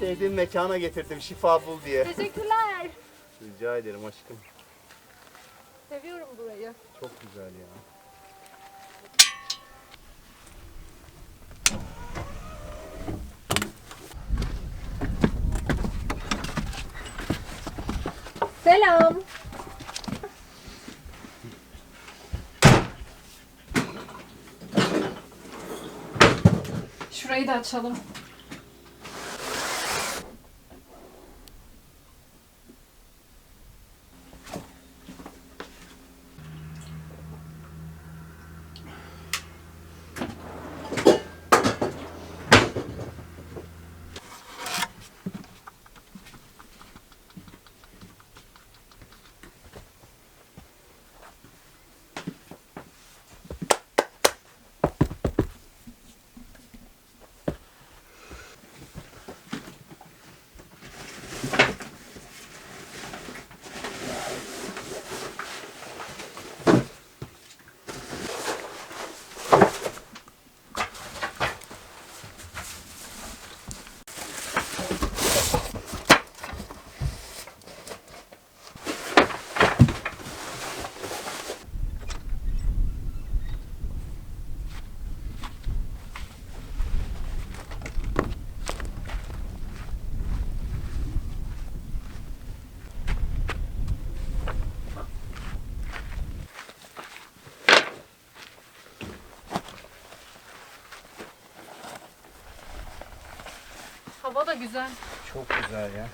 sevdiğim mekana getirdim şifa bul diye. Teşekkürler. Rica ederim aşkım. Seviyorum burayı. Çok güzel ya. Selam. Şurayı da açalım. Hava da güzel. Çok güzel ya.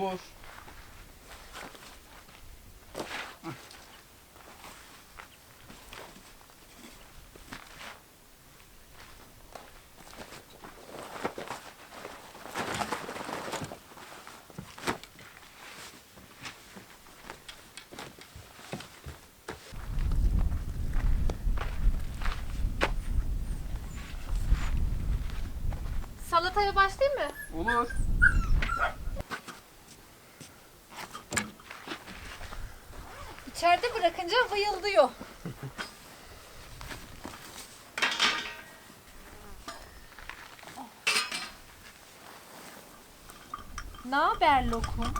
Olur. Salataya başlayayım mı? Olur. Bırakınca vıyıldıyor. Ne haber lokum?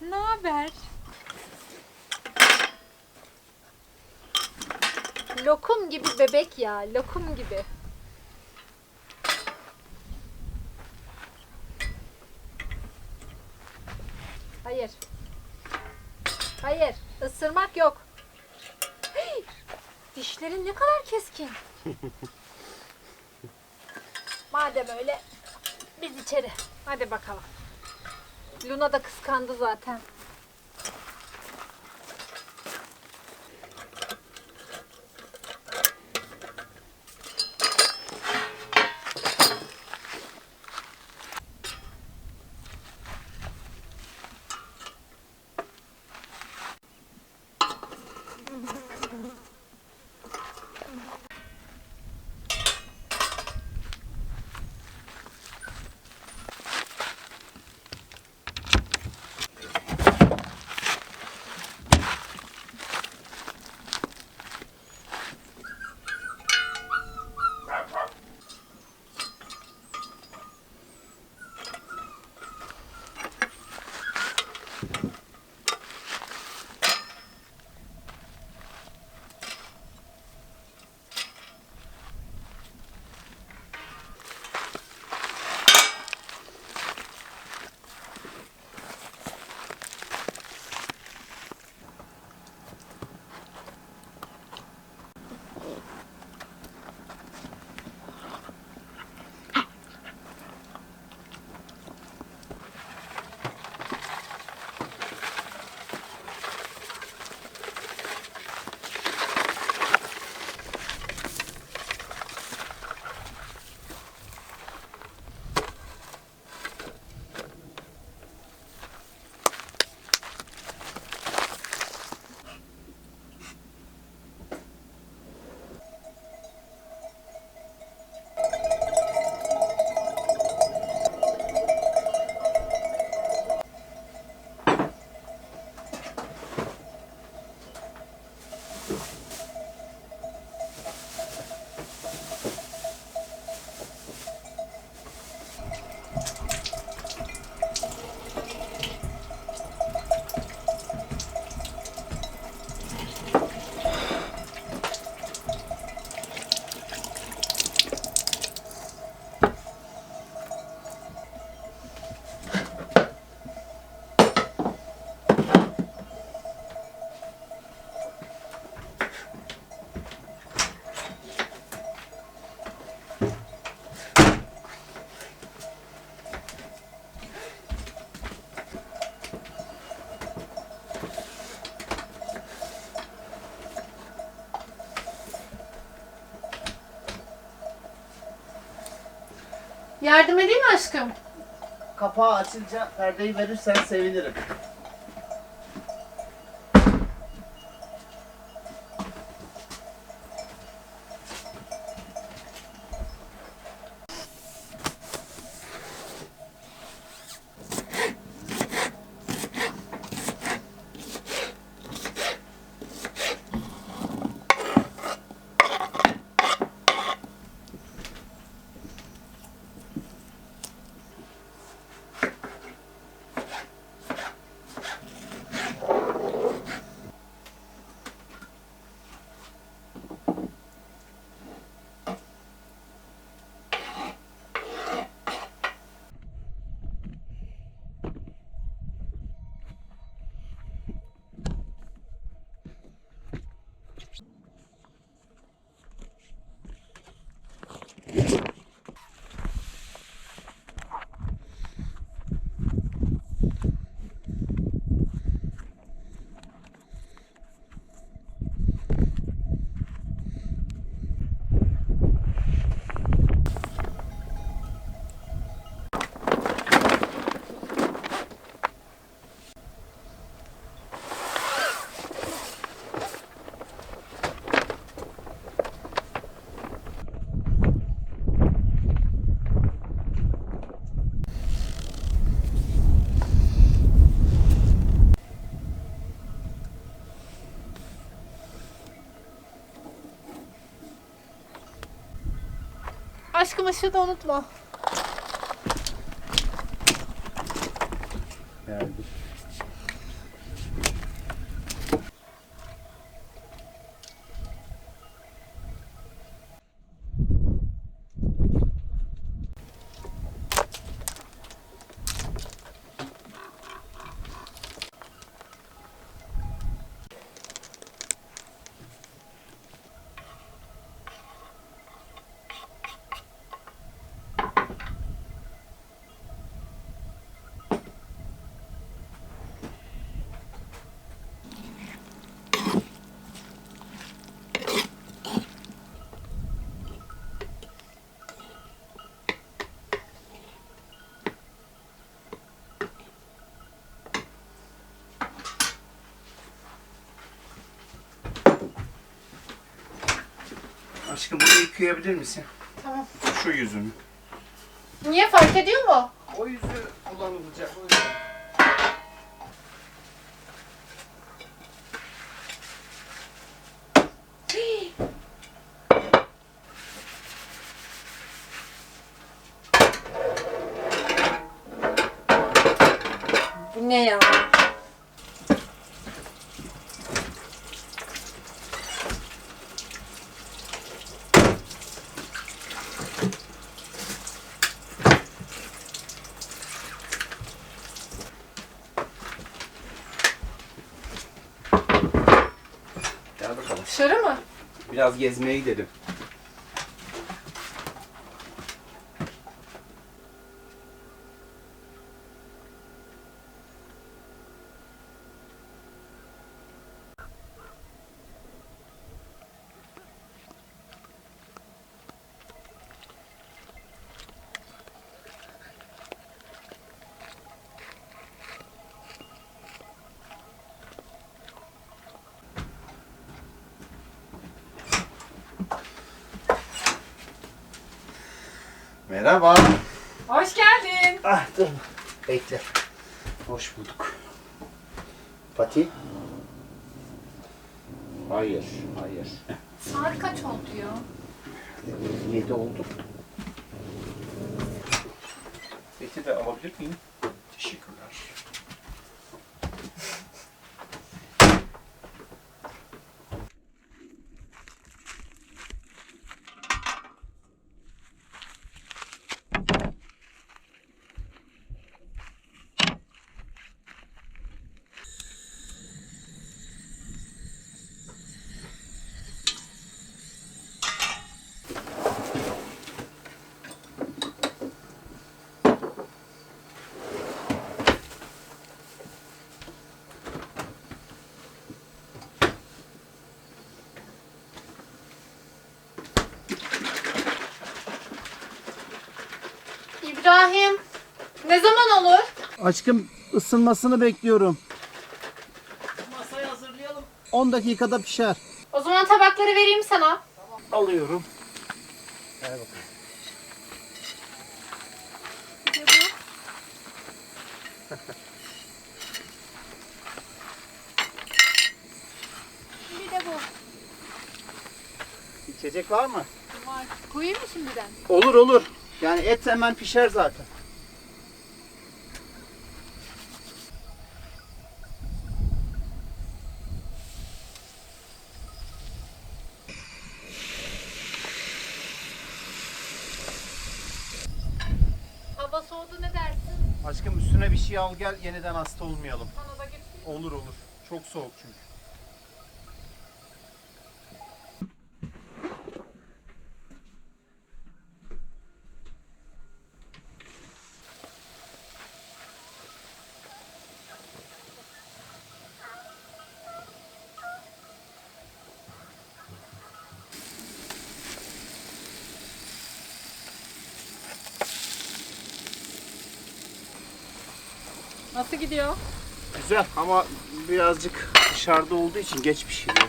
Ne haber? Lokum gibi bebek ya, lokum gibi. Hayır. Hayır, ısırmak yok. Hey, dişlerin ne kadar keskin. Madem öyle biz içeri. Hadi bakalım. Luna da kıskandı zaten. Yardım edeyim mi aşkım? Kapağı açınca perdeyi verirsen sevinirim. Aşkım ışığı da unutma. Geldi. Aşkım bunu yıkayabilir misin? Tamam. Şu yüzünü. Niye fark ediyor mu? O yüzü kullanılacak. O yüzden. Bu ne ya? Gel bakalım. Dışarı mı? Biraz gezmeye gidelim. Merhaba. Hoş geldin. Ah dur. Bekle. Hoş bulduk. Pati. Hayır, hayır. Saat kaç oldu ya? 7 oldu. Eti de alabilir miyim? Ne zaman olur? Aşkım ısınmasını bekliyorum. Masayı hazırlayalım. 10 dakikada pişer. O zaman tabakları vereyim sana. Alıyorum. Ver bakalım. Bir de bu. İçecek var mı? Var. Koyayım mı şimdiden? Olur olur. Yani et hemen pişer zaten. Hava soğudu ne dersin? Aşkım üstüne bir şey al gel yeniden hasta olmayalım. Da. Olur olur. Çok soğuk çünkü. Nasıl gidiyor? Güzel ama birazcık dışarıda olduğu için geç pişiriyor.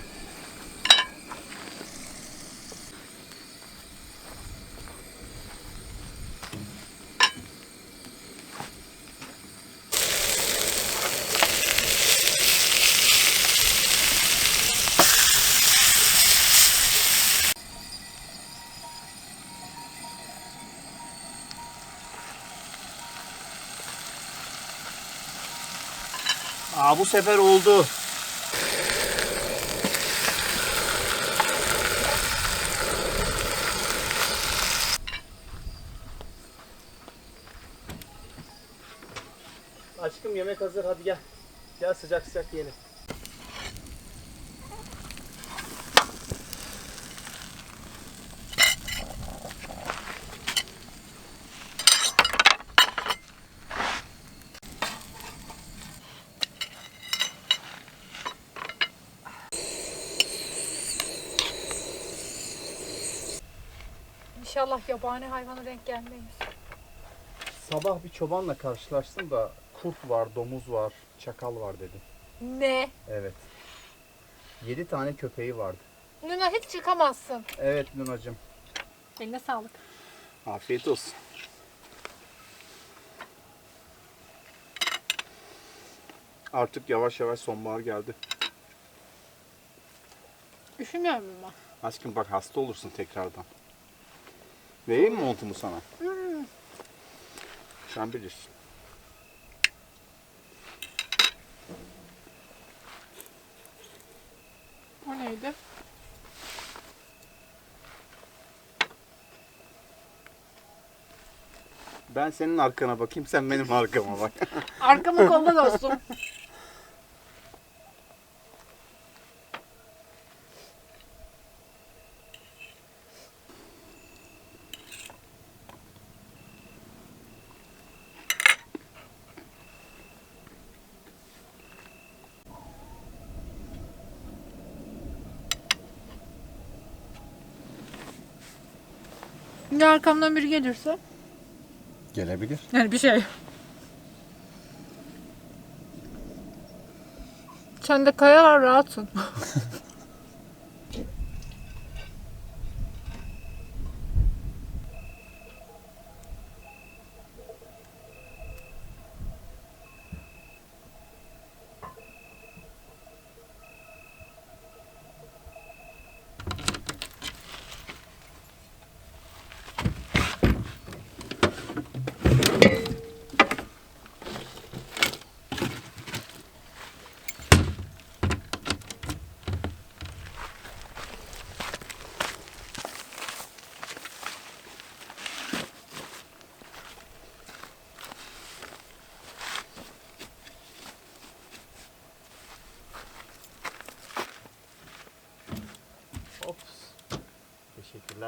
Aa bu sefer oldu. Aşkım yemek hazır hadi gel. Gel sıcak sıcak yiyelim. İnşallah yabani hayvana denk gelmeyiz. Sabah bir çobanla karşılaştım da kurt var, domuz var, çakal var dedi. Ne? Evet. 7 tane köpeği vardı. Luna hiç çıkamazsın. Evet Lunacığım. Eline sağlık. Afiyet olsun. Artık yavaş yavaş sonbahar geldi. Üşümüyor muyum ben? Aşkım bak hasta olursun tekrardan. Vereyim mi montumu sana? Sen bilirsin. O neydi? Ben senin arkana bakayım, sen benim arkama bak. Arkamı kolla dostum. Ya arkamdan biri gelirse? Gelebilir. Yani bir şey. Sen de kayalar rahatsın.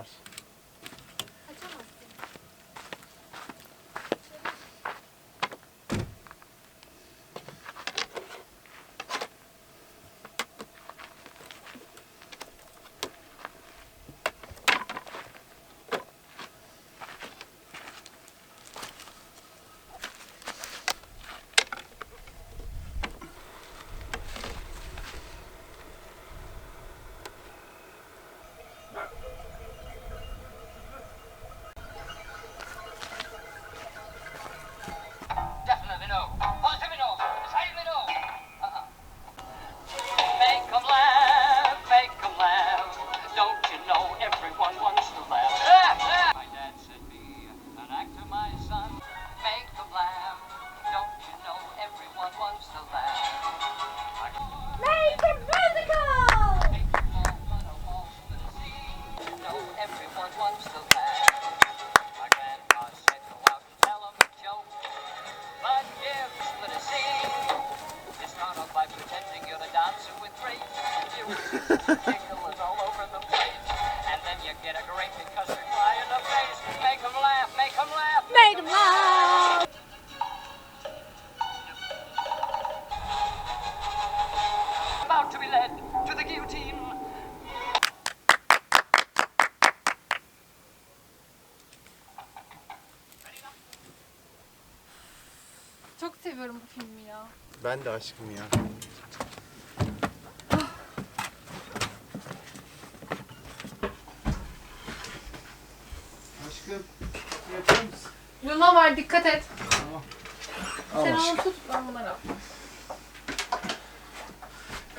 Teşekkürler. Aşkım ya. Aşkım, yapar mısın? Luna var dikkat et. Al Sen aşkım. onu tut ben bunları al.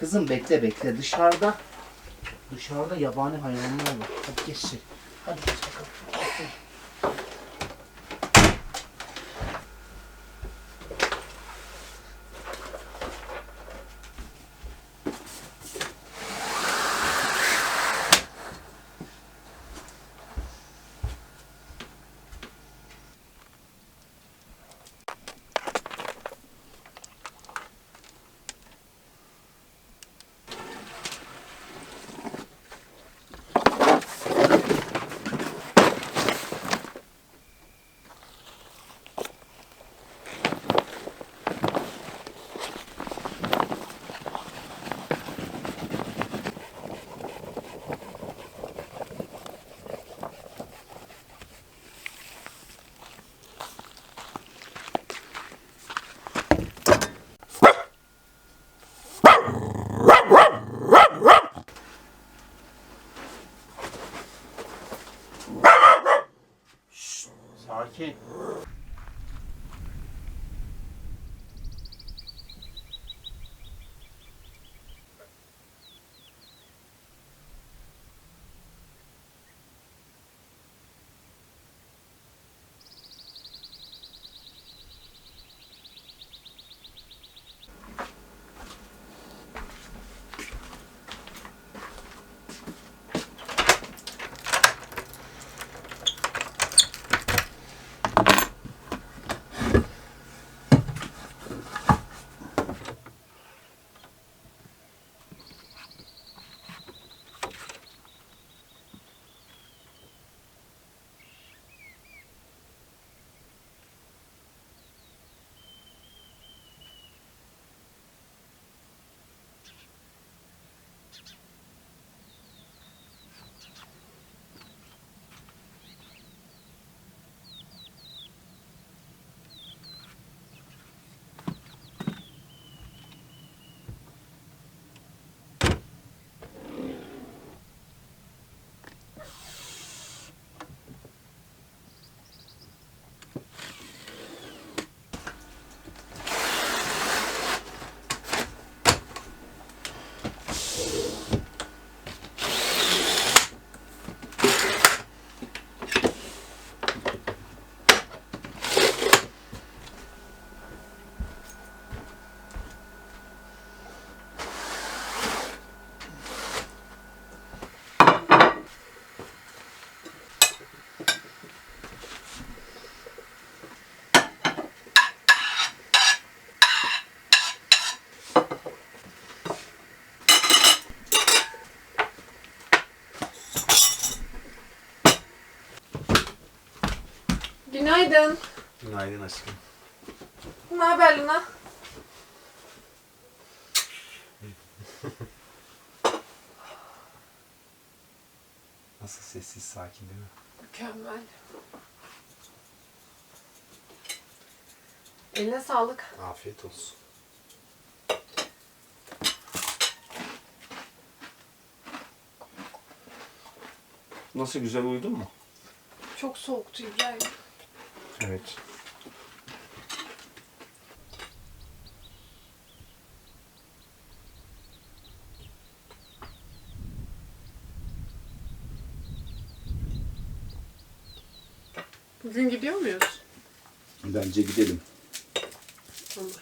Kızım bekle bekle dışarıda dışarıda yabani hayvanlar var. Hadi geç içeri. Hadi geç bakalım. Aferin. Sakin. Günaydın. Günaydın aşkım. Ne haber Luna? Nasıl sessiz sakin değil mi? Mükemmel. Eline sağlık. Afiyet olsun. Nasıl güzel uyudun mu? Çok soğuktu İbrahim. Evet. Bugün gidiyor muyuz? Bence gidelim. Olur.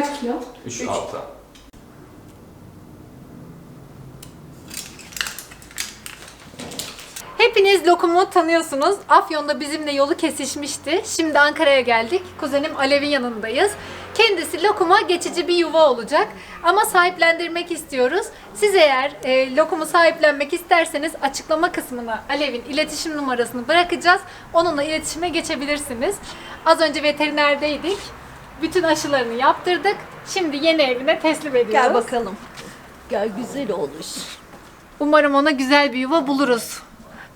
Kaç kilo? 3 6. Hepiniz Lokum'u tanıyorsunuz. Afyon'da bizimle yolu kesişmişti. Şimdi Ankara'ya geldik. Kuzenim Alev'in yanındayız. Kendisi Lokum'a geçici bir yuva olacak. Ama sahiplendirmek istiyoruz. Siz eğer e, Lokum'u sahiplenmek isterseniz açıklama kısmına Alev'in iletişim numarasını bırakacağız. Onunla iletişime geçebilirsiniz. Az önce veterinerdeydik. Bütün aşılarını yaptırdık. Şimdi yeni evine teslim ediyoruz. Gel bakalım. Gel güzel olur. Umarım ona güzel bir yuva buluruz.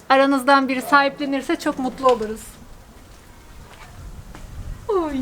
Aranızdan biri sahiplenirse çok mutlu oluruz. Oy.